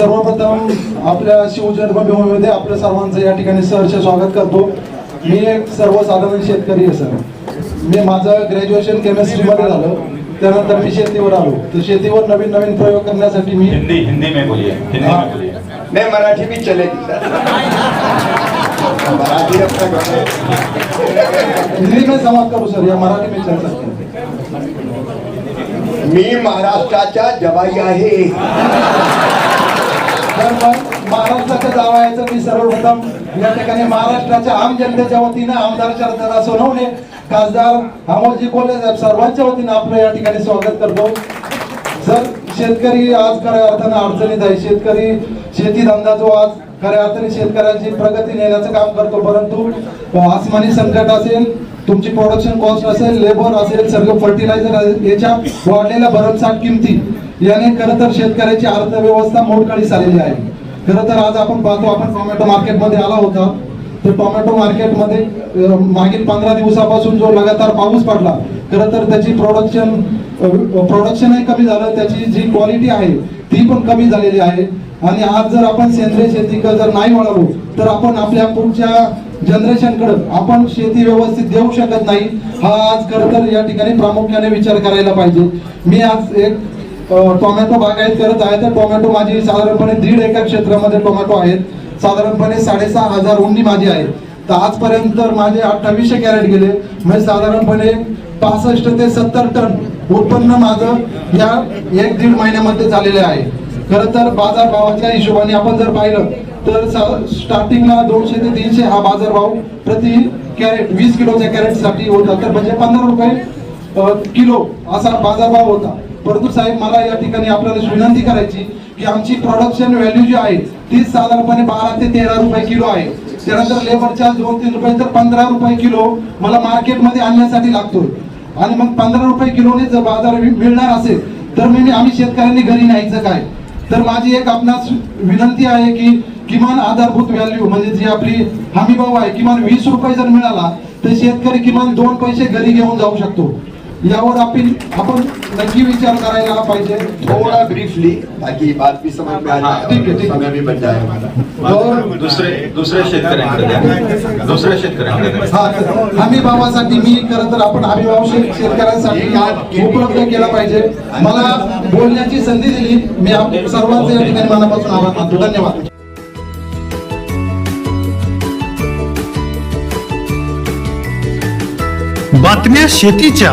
सर्वप्रथम आपल्या शिवजन्मभूमीमध्ये आपल्या सर्वांचं या ठिकाणी सहर्ष स्वागत करतो. मी एक सर्वसाधारण शेतकरी आहे सर. मी माझं ग्रॅज्युएशन केमिस्ट्रीमध्ये झालं. त्यानंतर मी शेतीवर आलो. तर शेतीवर नवीन नवीन प्रयोग करण्यासाठी मी हिंदी हिंदी में बोलिए हिंदी हाँ। में बोलिए मराठी भी चलेगी सर मराठी अपना है। हिंदी में समाप्त करू सर. या मराठी में चल सकते मी महाराष्ट्राच्या जवाई आहे. तर मग महाराष्ट्राच्या जावयाचं मी सर्वप्रथम या ठिकाणी महाराष्ट्राच्या आम जनतेच्या वतीनं आमदार शरदा सोनवणे खासदार अमोलजी कोल्हे साहेब सर्वांच्या वतीनं आपलं या ठिकाणी स्वागत करतो. सर शेतकरी आज खऱ्या अर्थानं अडचणीत आहे शेतकरी शेती धंदा जो आज खऱ्या अर्थाने शेतकऱ्यांची प्रगती नेण्याचं काम करतो परंतु आसमानी संकट असेल तुमची प्रोडक्शन कॉस्ट असेल लेबर असेल सगळं फर्टिलायझर याच्या वाढलेल्या भरमसाठ किमती याने खरं तर शेतकऱ्याची अर्थव्यवस्था मोडकळीस आलेली आहे. खरं तर आज आपण पाहतो आपण टोमॅटो मार्केटमध्ये आला होता. तर टोमॅटो मार्केटमध्ये मागील पंधरा दिवसापासून जो लगातार पाऊस पडला खरं तर त्याची प्रोडक्शन प्रोडक्शनही कमी झालं त्याची जी क्वालिटी आहे ती पण कमी झालेली आहे. आणि आज जर आपण सेंद्रिय शेतीकडे जर नाही वळालो तर आपण आपल्या पुढच्या जनरेशनकडे आपण शेती व्यवस्थित देऊ शकत नाही. हा आज खरं तर या ठिकाणी प्रामुख्याने विचार करायला पाहिजे. मी आज एक टोमॅटो बागायत करत आहे. तर टोमॅटो माझी साधारणपणे दीड एकर क्षेत्रामध्ये टोमॅटो आहेत. साधारणपणे साडेसहा हजार उंडी माझी आहे तर आजपर्यंत तर माझे अठ्ठावीसशे कॅरेट गेले. म्हणजे साधारणपणे पासष्ट ते सत्तर टन उत्पन्न माझं या एक दीड महिन्यामध्ये झालेले आहे. खरं तर बाजार भावाच्या हिशोबाने आपण जर पाहिलं तर स्टार्टिंगला दोनशे ते तीनशे हा बाजार भाव प्रति कॅरेट वीस किलोच्या कॅरेटसाठी होता. तर म्हणजे पंधरा रुपये किलो असा बाजारभाव होता. परंतु साहेब मला या ठिकाणी आपल्याला विनंती करायची की आमची प्रोडक्शन व्हॅल्यू जी आहे ती साधारणपणे बारा ते तेरा रुपये किलो आहे. त्यानंतर लेबर चार्ज दोन तीन रुपये तर पंधरा रुपये किलो मला मार्केटमध्ये आणण्यासाठी लागतो आणि मग पंधरा रुपये किलोने जर बाजार मिळणार असेल तर मी आम्ही शेतकऱ्यांनी घरी न्यायचं काय? तर माझी एक आपणास विनंती आहे की किमान आधारभूत व्हॅल्यू म्हणजे जी आपली हमीभाव आहे किमान वीस रुपये जर मिळाला तर शेतकरी किमान दोन पैसे घरी घेऊन जाऊ शकतो. यावर आपण आपण नक्की विचार करायला पाहिजे. थोड़ा ब्रीफली ताकि बात भी समझ में आ ठीक है, जाए ठीक। समय भी बच जाए हमारा और दुसरे दुसऱ्या शेतकऱ्यांकडे द्या. दुसऱ्या शेतकऱ्यांकडे द्या. हा तर हमी भावासाठी मी खरं तर आपण हमी भाव शेत- शेतकऱ्यांसाठी उपलब्ध केला. पाहिजे. मला बोलण्याची संधी दिली. मी आप सर्वांचे या ठिकाणी मनापासून आभार मानतो. धन्यवाद. बातम्या शेतीच्या.